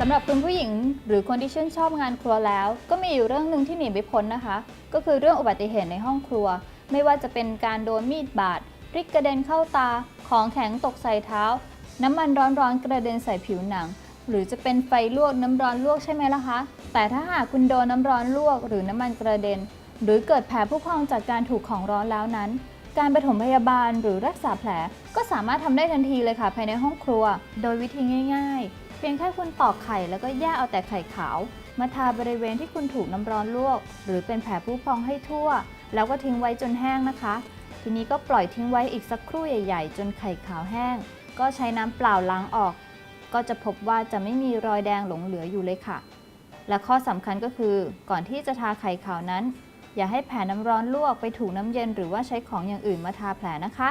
สำหรับคุณผู้หญิงหรือคนที่ชื่นชอบงานครัวแล้ว ก็มีอยู่เรื่องหนึ่งที่หนีไม่พ้นนะคะ ก็คือเรื่องอุบัติเหตุในห้องครัว ไม่ว่าจะเป็นการโดนมีดบาดพริกกระเด็นเข้าตา ของแข็งตกใส่เท้า น้ำมันร้อนๆกระเด็นใส่ผิวหนัง หรือจะเป็นไฟลวกน้ำร้อนลวกใช่ไหมล่ะคะ แต่ถ้าหากคุณโดนน้ำร้อนลวก หรือน้ำมันกระเด็น หรือเกิดแผลผู้พองจากการถูกของร้อนแล้วนั้น การปฐมพยาบาลหรือรักษาแผลก็สามารถทำได้ทันทีเลยค่ะภายในห้องครัว โดยวิธีง่าย ๆ เพียงแค่คุณตอกไข่แล้วก็แยกเอาแต่ไข่ขาว มาทาบริเวณที่คุณถูกน้ำร้อนลวก หรือเป็นแผลผู้พองให้ทั่ว แล้วก็ทิ้งไว้จนแห้งนะคะ ทีนี้ก็ปล่อยทิ้งไว้อีกสักครู่ใหญ่ ๆ จนไข่ขาวแห้ง ก็ใช้น้ำเปล่าล้างออก ก็จะพบว่าจะไม่มีรอยแดงหลงเหลืออยู่เลยค่ะ และข้อสำคัญก็คือก่อนที่จะทาไข่ขาวนั้น อย่าให้แผลน้ำร้อนลวกไปถูกน้ำเย็นหรือว่าใช้ของอย่างอื่นมาทาแผลนะคะ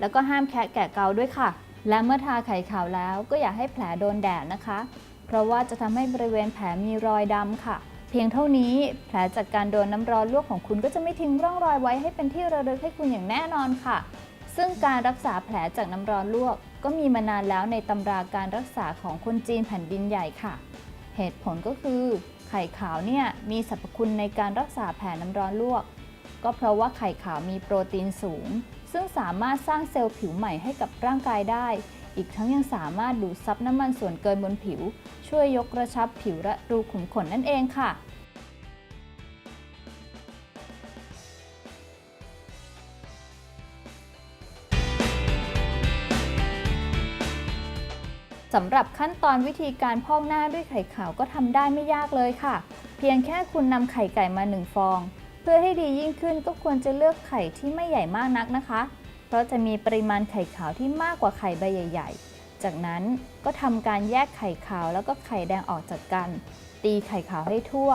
แล้วก็ห้ามแคะแกะเกาด้วยค่ะ และเมื่อทาไข่ขาวแล้วก็อย่าให้แผลโดนแดดนะคะ เพราะว่าจะทำให้บริเวณแผลมีรอยดำค่ะ เพียงเท่านี้แผลจากการโดนน้ำร้อนลวกของคุณก็จะไม่ทิ้งร่องรอยไว้ให้เป็นที่ระลึกให้คุณอย่างแน่นอนค่ะ ซึ่งการรักษาแผลจากน้ำร้อนลวก ก็มีมานานแล้วในตำราการรักษาของคนจีนแผ่นดินใหญ่ค่ะ เหตุผลก็คือ ไข่ขาวเนี่ยมีสรรพคุณในการรักษาแผลน้ำร้อนลวก ก็เพราะว่าไข่ขาวมีโปรตีนสูง ซึ่งสามารถสร้างเซลล์ผิวใหม่ให้กับร่างกายได้ อีกทั้งยังสามารถดูดซับน้ำมันส่วนเกินบนผิว ช่วยยกกระชับผิวและรูขุมขนนั่นเองค่ะ สำหรับขั้นตอนวิธีการพอกหน้าด้วยไข่ขาวก็ทำได้ไม่ยากเลยค่ะ เพียงแค่คุณนำไข่ไก่มาหนึ่งฟอง เพื่อให้ดียิ่งขึ้นก็ควรจะเลือกไข่ที่ไม่ใหญ่มากนักนะคะ เพราะจะมีปริมาณไข่ขาวที่มากกว่าไข่ใบใหญ่ ๆ จากนั้นก็ทำการแยกไข่ขาวแล้วก็ไข่แดงออกจากกัน ตีไข่ขาวให้ทั่ว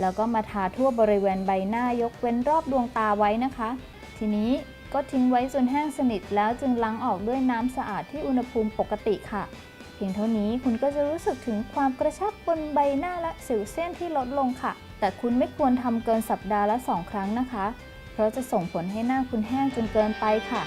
แล้วก็มาทาทั่วบริเวณใบหน้ายกเว้นรอบดวงตาไว้นะคะ ทีนี้ก็ทิ้งไว้จนแห้งสนิทแล้วจึงล้างออกด้วยน้ำสะอาดที่อุณหภูมิปกติค่ะ พียงเท่านี้คุณก็จะรู้สึกถึงความกระชับบนใบหน้าและสิวเส้นที่ลดลงค่ะ แต่คุณไม่ควรทำเกินสัปดาห์ละ 2 ครั้งนะคะ เพราะจะส่งผลให้หน้าคุณแห้งจนเกินไปค่ะ